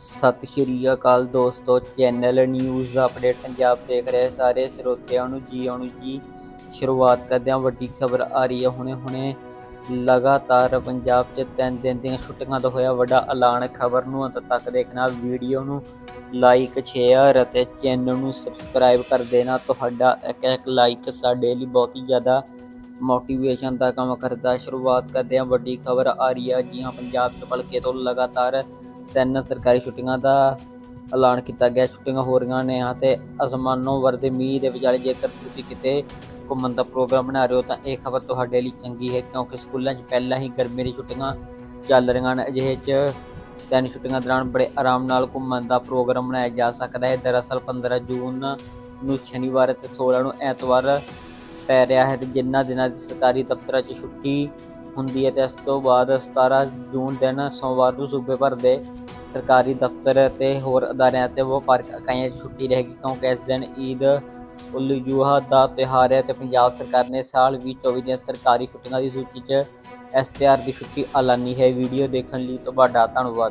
ਸਤਿ ਸ਼੍ਰੀ ਅਕਾਲ ਦੋਸਤੋ, channel news update Punjab ਦੇਖ ਰਹੇ ਸਾਰੇ ਸਰੋਤਿਆਂ ਨੂੰ ਜੀ ਆਉਣ ਜੀ। ਸ਼ੁਰੂਆਤ ਕਰਦੇ ਹਾਂ, ਵੱਡੀ ਖਬਰ ਆ ਰਹੀ ਹੈ ਹੁਣੇ ਹੁਣੇ। ਲਗਾਤਾਰ ਪੰਜਾਬ 'ਚ ਤਿੰਨ ਦਿਨ ਦੀਆਂ ਛੁੱਟੀਆਂ ਦਾ ਹੋਇਆ ਵੱਡਾ ਐਲਾਨ ਖਬਰ ਨੂੰ ਅੰਤ ਤੱਕ ਦੇਖਣਾ। ਵੀਡੀਓ ਨੂੰ ਲਾਈਕ, ਸ਼ੇਅਰ ਅਤੇ ਚੈਨਲ ਨੂੰ ਸਬਸਕ੍ਰਾਈਬ ਕਰ ਦੇਣਾ। ਤੁਹਾਡਾ ਇੱਕ ਇੱਕ ਲਾਈਕ ਸਾਡੇ ਲਈ ਬਹੁਤ ਹੀ ਜ਼ਿਆਦਾ ਮੋਟੀਵੇਸ਼ਨ ਦਾ ਕੰਮ ਕਰਦਾ। ਸ਼ੁਰੂਆਤ ਕਰਦੇ ਹਾਂ, ਵੱਡੀ ਖਬਰ ਆ ਰਹੀ ਹੈ ਜੀ ਹਾਂ, ਪੰਜਾਬ 'ਚ ਭਲਕੇ ਤੋਂ ਲਗਾਤਾਰ ਤਿੰਨ ਸਰਕਾਰੀ ਛੁੱਟੀਆਂ ਦਾ ਐਲਾਨ ਕੀਤਾ ਗਿਆ। ਛੁੱਟੀਆਂ ਹੋ ਰਹੀਆਂ ਨੇ ਹਾਂ ਤੇ ਅਸਮਾਨੋਂ ਵਰਦੇ ਮੀਂਹ ਦੇ ਵਿਚਾਲੇ ਜੇਕਰ ਤੁਸੀਂ ਕਿਤੇ ਘੁੰਮਣ ਦਾ ਪ੍ਰੋਗਰਾਮ ਬਣਾ ਰਹੇ ਹੋ ਤਾਂ ਇਹ ਖਬਰ ਤੁਹਾਡੇ ਲਈ ਚੰਗੀ ਹੈ ਕਿਉਂਕਿ ਸਕੂਲਾਂ 'ਚ ਪਹਿਲਾਂ ਹੀ ਗਰਮੀ ਦੀ ਛੁੱਟੀਆਂ ਚੱਲ ਰਹੀਆਂ ਹਨ ਅਜਿਹੇ 'ਚ ਤਿੰਨ ਛੁੱਟੀਆਂ ਦੌਰਾਨ ਬੜੇ ਆਰਾਮ ਨਾਲ ਘੁੰਮਣ ਦਾ ਪ੍ਰੋਗਰਾਮ ਬਣਾਇਆ ਜਾ ਸਕਦਾ ਹੈ। ਦਰਅਸਲ 15 ਜੂਨ ਨੂੰ ਸ਼ਨੀਵਾਰ ਅਤੇ 16 ਨੂੰ ਐਤਵਾਰ ਪੈ ਰਿਹਾ ਹੈ ਤੇ ਜਿਨ੍ਹਾਂ ਦਿਨਾਂ ਦੀ ਸਰਕਾਰੀ ਦਫ਼ਤਰਾਂ 'ਚ ਛੁੱਟੀ ਹੁੰਦੀ ਹੈ ਤੇ ਇਸ ਤੋਂ ਬਾਅਦ 17 ਜੂਨ ਦਿਨ ਸੋਮਵਾਰ ਨੂੰ ਸੂਬੇ ਭਰ ਦੇ ਸਰਕਾਰੀ ਦਫ਼ਤਰ ਅਤੇ ਹੋਰ ਅਦਾਰਿਆਂ ਅਤੇ ਵਪਾਰਕ ਇਕਾਈਆਂ 'ਚ ਛੁੱਟੀ ਰਹੇਗੀ, ਕਿਉਂਕਿ ਇਸ ਦਿਨ ਈਦ ਉਲ ਜੁਹਾ ਦਾ ਤਿਉਹਾਰ ਹੈ ਤੇ ਪੰਜਾਬ ਸਰਕਾਰ ਨੇ ਸਾਲ 2024 ਦੀਆਂ ਸਰਕਾਰੀ ਛੁੱਟੀਆਂ ਦੀ ਸੂਚੀ 'ਚ ਇਸ ਤਿਉਹਾਰ ਦੀ ਛੁੱਟੀ ਐਲਾਨੀ ਹੈ। ਵੀਡੀਓ ਦੇਖਣ ਲਈ ਤੁਹਾਡਾ ਧੰਨਵਾਦ।